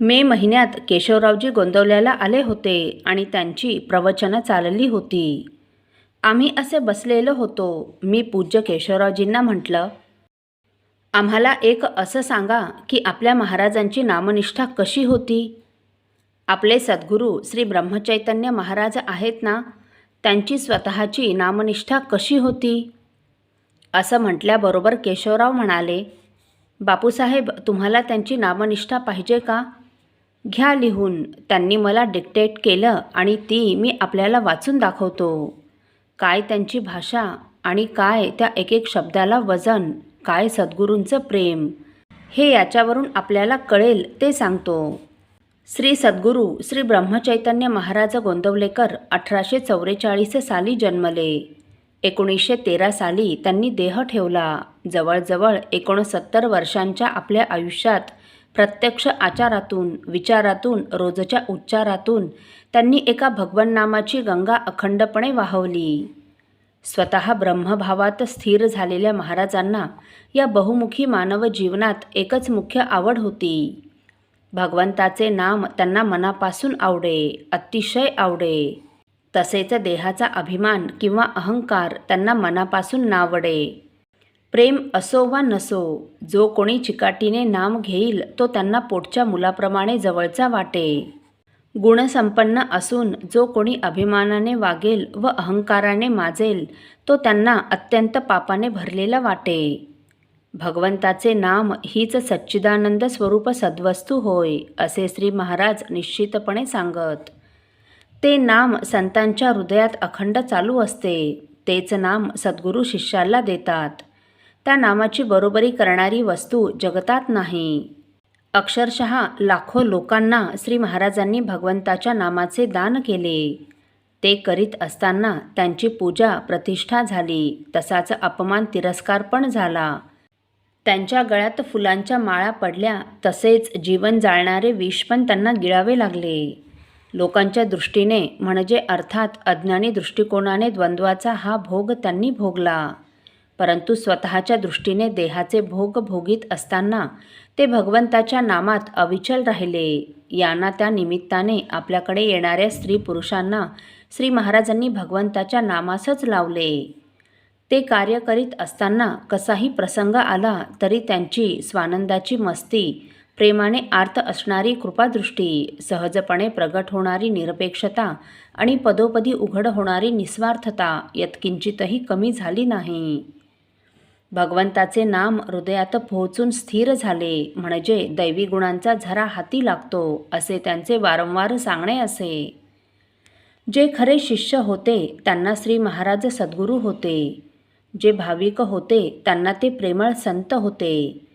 मे महिन्यात केशवरावजी गोंदवल्याला आले होते आणि त्यांची प्रवचनं चालली होती. आम्ही असे बसलेलो होतो. मी पूज्य केशवरावजींना म्हटलं आम्हाला एक असं सांगा की आपल्या महाराजांची नामनिष्ठा कशी होती? आपले सद्गुरू श्री ब्रह्मचैतन्य महाराज आहेत ना? त्यांची स्वतःची नामनिष्ठा कशी होती? असं म्हटल्याबरोबर केशवराव म्हणाले बापूसाहेब तुम्हाला त्यांची नामनिष्ठा पाहिजे का? घ्या लिहून. त्यांनी मला डिक्टेट केलं आणि ती मी आपल्याला वाचून दाखवतो. काय त्यांची भाषा आणि काय त्या एक एक शब्दाला वजन काय सद्गुरूंचं प्रेम हे याच्यावरून आपल्याला कळेल ते सांगतो. श्री सद्गुरू श्री ब्रह्मचैतन्य महाराज गोंदवलेकर अठराशे चौवेचाळीस साली जन्मले. एकोणीसशे तेरा साली त्यांनी देह ठेवला. जवळजवळ एकोणसत्तर वर्षांच्या आपल्या आयुष्यात प्रत्यक्ष आचारातून विचारातून रोजच्या उच्चारातून त्यांनी एका भगवन नामाची गंगा अखंडपणे वाहवली. स्वतः ब्रह्मभावात स्थिर झालेल्या महाराजांना या बहुमुखी मानव जीवनात एकच मुख्य आवड होती. भगवंताचे नाम त्यांना मनापासून आवडे अतिशय आवडे. तसेच देहाचा अभिमान किंवा अहंकार त्यांना मनापासून नावडे. प्रेम असो वा नसो जो कोणी चिकाटीने नाम घेईल तो त्यांना पोटच्या मुलाप्रमाणे जवळचा वाटे. गुणसंपन्न असून जो कोणी अभिमानाने वागेल व अहंकाराने माजेल तो त्यांना अत्यंत पापाने भरलेला वाटे. भगवंताचे नाम हीच सच्चिदानंद स्वरूप सद्वस्तू होय असे श्री महाराज निश्चितपणे सांगत. ते नाम संतांच्या हृदयात अखंड चालू असते तेच नाम सद्गुरू शिष्याला देतात. त्या नामाची बरोबरी करणारी वस्तू जगतात नाही. अक्षरशः लाखो लोकांना श्री महाराजांनी भगवंताच्या नामाचे दान केले. ते करीत असताना त्यांची पूजा प्रतिष्ठा झाली. तसाच अपमान तिरस्कार पण झाला. त्यांच्या गळ्यात फुलांच्या माळा पडल्या तसेच जीवन जाळणारे विष पण त्यांना गिळावे लागले. लोकांच्या दृष्टीने म्हणजे अर्थात अज्ञानी दृष्टिकोनाने द्वंद्वाचा हा भोग त्यांनी भोगला. परंतु स्वतःच्या दृष्टीने देहाचे भोग भोगीत असताना ते भगवंताच्या नामात अविचल राहिले. यांना त्या निमित्ताने आपल्याकडे येणाऱ्या स्त्री पुरुषांना श्री महाराजांनी भगवंताच्या नामासच लावले. ते कार्य करीत असताना कसाही प्रसंग आला तरी त्यांची स्वानंदाची मस्ती प्रेमाने आर्त असणारी कृपादृष्टी सहजपणे प्रगट होणारी निरपेक्षता आणि पदोपदी उघड होणारी निस्वार्थता यत्किंचितही कमी झाली नाही. भगवंताचे नाम हृदयात पोहोचून स्थिर झाले म्हणजे दैवी गुणांचा झरा हाती लागतो असे त्यांचे वारंवार सांगणे असे. जे खरे शिष्य होते त्यांना श्री महाराज सद्गुरू होते. जे भाविक होते त्यांना ते प्रेमळ संत होते.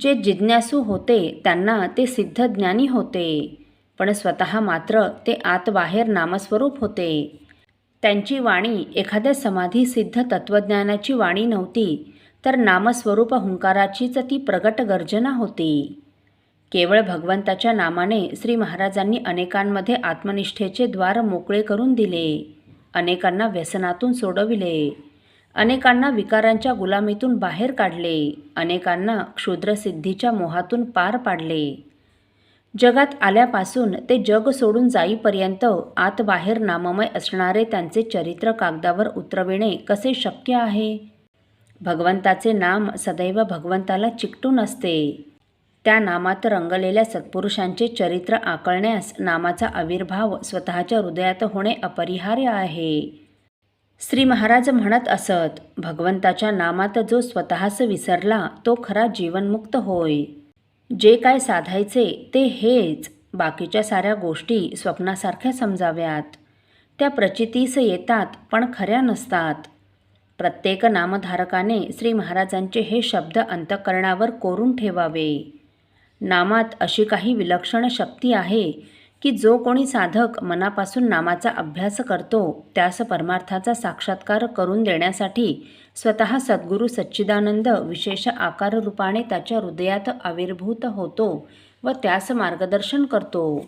जे जिज्ञासू होते त्यांना ते सिद्ध ज्ञानी होते. पण स्वतः मात्र ते आतबाहेर नामस्वरूप होते. त्यांची वाणी एखाद्या समाधी सिद्ध तत्त्वज्ञानाची वाणी नव्हती तर नामस्वरूप हुंकाराचीच ती प्रगट गर्जना होती. केवळ भगवंताच्या नामाने श्री महाराजांनी अनेकांमध्ये आत्मनिष्ठेचे द्वार मोकळे करून दिले अनेकांना व्यसनातून सोडविले अनेकांना विकारांच्या गुलामीतून बाहेर काढले अनेकांना क्षुद्रसिद्धीच्या मोहातून पार पाडले. जगात आल्यापासून ते जग सोडून जाईपर्यंत आत बाहेर नाममय असणारे त्यांचे चरित्र कागदावर उतरविणे कसे शक्य आहे? भगवंताचे नाम सदैव भगवंताला चिकटून असते. त्या नामात रंगलेल्या सत्पुरुषांचे चरित्र आकळण्यास नामाचा आविर्भाव स्वतःच्या हृदयात होणे अपरिहार्य आहे. श्री महाराज म्हणत असत भगवंताच्या नामात जो स्वतःस विसरला तो खरा जीवनमुक्त होय. जे काय साधायचे ते हेच. बाकीच्या साऱ्या गोष्टी स्वप्नासारख्या समजाव्यात. त्या प्रचितीस येतात पण खऱ्या नसतात. प्रत्येक नामधारकाने श्री महाराजांचे हे शब्द अंतकरणावर कोरून ठेवावे. नामात अशी काही विलक्षण शक्ती आहे की जो कोणी साधक मनापासून नामाचा अभ्यास करतो त्यास परमार्थाचा साक्षात्कार करून देण्यासाठी स्वतः सद्गुरू सच्चिदानंद विशेष आकार रूपाने त्याच्या हृदयात आविर्भूत होतो व त्यास मार्गदर्शन करतो.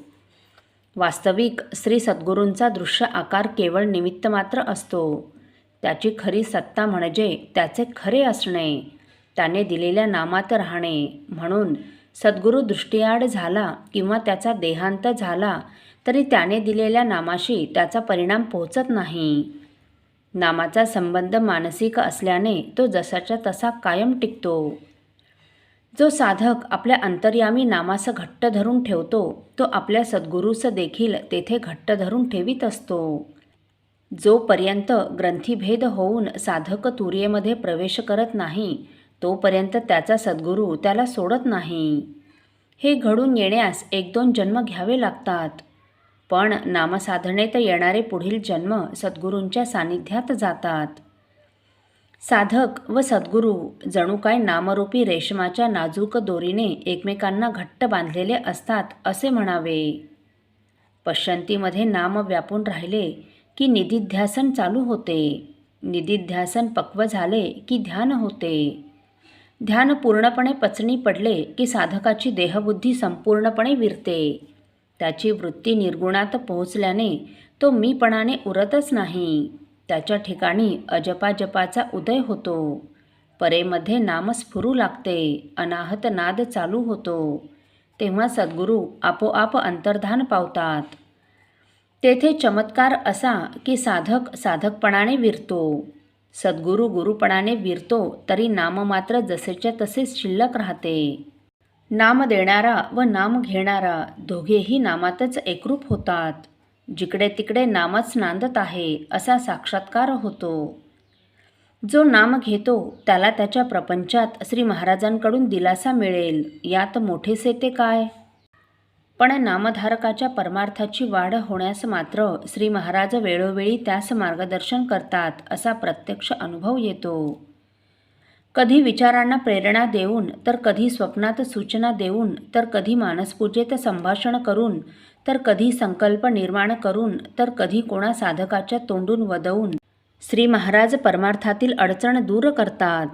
वास्तविक श्री सद्गुरूंचा दृश्य आकार केवळ निमित्त मात्र असतो. त्याची खरी सत्ता म्हणजे त्याचे खरे असणे. त्याने दिलेल्या नामात राहणे. म्हणून सद्गुरू दृष्टीआड झाला किंवा त्याचा देहांत झाला तरी त्याने दिलेल्या नामाशी त्याचा परिणाम पोहोचत नाही. नामाचा संबंध मानसिक असल्याने तो जसाच्या तसा कायम टिकतो. जो साधक आपल्या अंतर्यामी नामास घट्ट धरून ठेवतो तो आपल्या सद्गुरूस देखील तेथे घट्ट धरून ठेवीत असतो. जोपर्यंत ग्रंथीभेद होऊन साधक तुरियेमध्ये प्रवेश करत नाही तोपर्यंत त्याचा सद्गुरू त्याला सोडत नाही. हे घडून येण्यास एक दोन जन्म घ्यावे लागतात. पण नामसाधनेत येणारे पुढील जन्म सद्गुरूंच्या सानिध्यात जातात. साधक व सद्गुरू जणू काय नामरूपी रेशमाच्या नाजूक दोरीने एकमेकांना घट्ट बांधलेले असतात असे म्हणावे. पश्चंतीमध्ये नाम व्यापून राहिले की निधिध्यासन चालू होते. निधिध्यासन पक्व झाले की ध्यान होते. ध्यान पूर्णपणे पचनी पडले की साधकाची देहबुद्धी संपूर्णपणे विरते. त्याची वृत्ती निर्गुणात पोहोचल्याने तो मीपणाने उरतच नाही. त्याच्या ठिकाणी अजपाजपाचा उदय होतो. परेमध्ये नामस्फुरू लागते. अनाहत नाद चालू होतो. तेव्हा सद्गुरू आपोआप अंतर्धान पावतात. तेथे चमत्कार असा की साधक साधकपणाने विरतो. सद्गुरू गुरुपणाने विरतो तरी नाम मात्र जसेच्या तसेच शिल्लक राहते. नाम देणारा व नाम घेणारा दोघेही नामातच एकरूप होतात. जिकडे तिकडे नामच नांदत आहे असा साक्षात्कार होतो. जो नाम घेतो त्याला त्याच्या प्रपंचात श्री महाराजांकडून दिलासा मिळेल. यात मोठेसे ते काय? पण नामधारकाच्या परमार्थाची वाढ होण्यास मात्र श्री महाराज वेळोवेळी त्यास मार्गदर्शन करतात असा प्रत्यक्ष अनुभव येतो. कधी विचारांना प्रेरणा देऊन तर कधी स्वप्नात सूचना देऊन तर कधी मानसपूजेत संभाषण करून तर कधी संकल्प निर्माण करून तर कधी कोणा साधकाच्या तोंडून वदवून श्री महाराज परमार्थातील अडचण दूर करतात.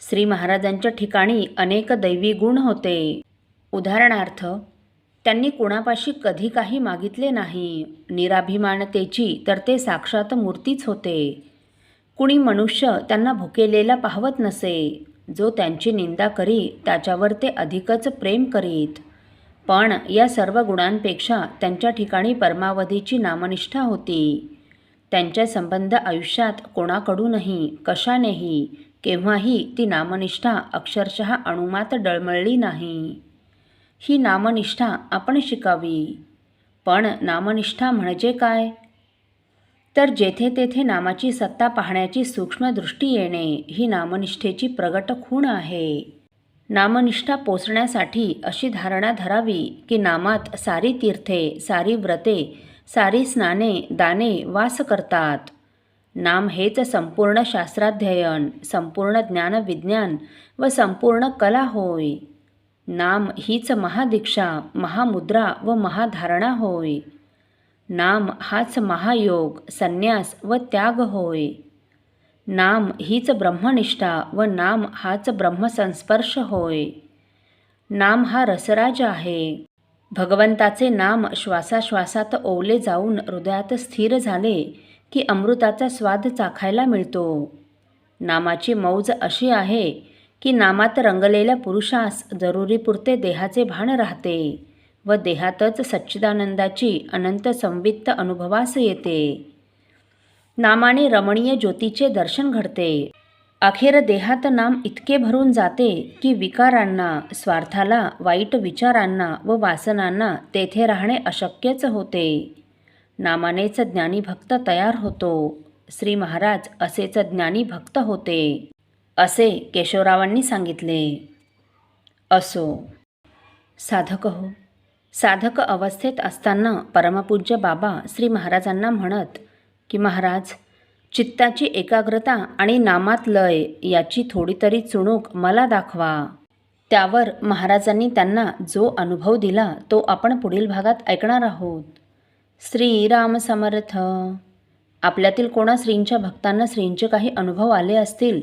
श्री महाराजांच्या ठिकाणी अनेक दैवी गुण होते. उदाहरणार्थ त्यांनी कुणापाशी कधी काही मागितले नाही. निराभिमानतेची तर ते साक्षात मूर्तीच होते. कुणी मनुष्य त्यांना भुकेलेला पाहवत नसे जो त्यांची निंदा करी त्याच्यावर ते अधिकच प्रेम करीत. पण या सर्व गुणांपेक्षा त्यांच्या ठिकाणी परमावधीची नामनिष्ठा होती. त्यांच्या संबंध आयुष्यात कोणाकडूनही कशानेही केव्हाही ती नामनिष्ठा अक्षरशः अणुमात डळमळली नाही. ही नामनिष्ठा आपण शिकावी. पण नामनिष्ठा म्हणजे काय? तर जेथे तेथे नामाची सत्ता पाहण्याची सूक्ष्म दृष्टी येणे ही नामनिष्ठेची प्रगट खूण आहे. नामनिष्ठा पोचण्यासाठी अशी धारणा धरावी की नामात सारी तीर्थे सारी व्रते सारी स्नाने दाने वास करतात. नाम हेच संपूर्ण शास्त्राध्ययन संपूर्ण ज्ञानविज्ञान व संपूर्ण कला होय. नाम हीच महादीक्षा महामुद्रा व महाधारणा होय. नाम हाच महायोग संन्यास व त्याग होय. नाम हीच ब्रह्मनिष्ठा व नाम हाच ब्रह्मसंस्पर्श होय. नाम हा रसराज आहे. भगवंताचे नाम श्वासाश्वासात ओवले जाऊन हृदयात स्थिर झाले की अमृताचा स्वाद चाखायला मिळतो. नामाची मौज अशी आहे की नामात रंगलेल्या पुरुषास जरुरीपुरते देहाचे भान राहते व देहातच सच्चिदानंदाची अनंत संवित्त अनुभवास येते. नामाने रमणीय ज्योतीचे दर्शन घडते. अखेर देहात नाम इतके भरून जाते की विकारांना स्वार्थाला वाईट विचारांना व वासनांना तेथे राहणे अशक्यच होते. नामानेच ज्ञानी भक्त तयार होतो. श्री महाराज असेच ज्ञानी भक्त होते. असे केशवरावांनी सांगितले. असो. साधक हो. साधक अवस्थेत असताना परमपूज्य बाबा श्री महाराजांना म्हणत की महाराज चित्ताची एकाग्रता आणि नामात लय याची थोडी तरी चुणूक मला दाखवा. त्यावर महाराजांनी त्यांना जो अनुभव दिला तो आपण पुढील भागात ऐकणार आहोत. श्रीराम समर्थ. आपल्यातील कोणा श्रींच्या भक्तांना श्रींचे काही अनुभव आले असतील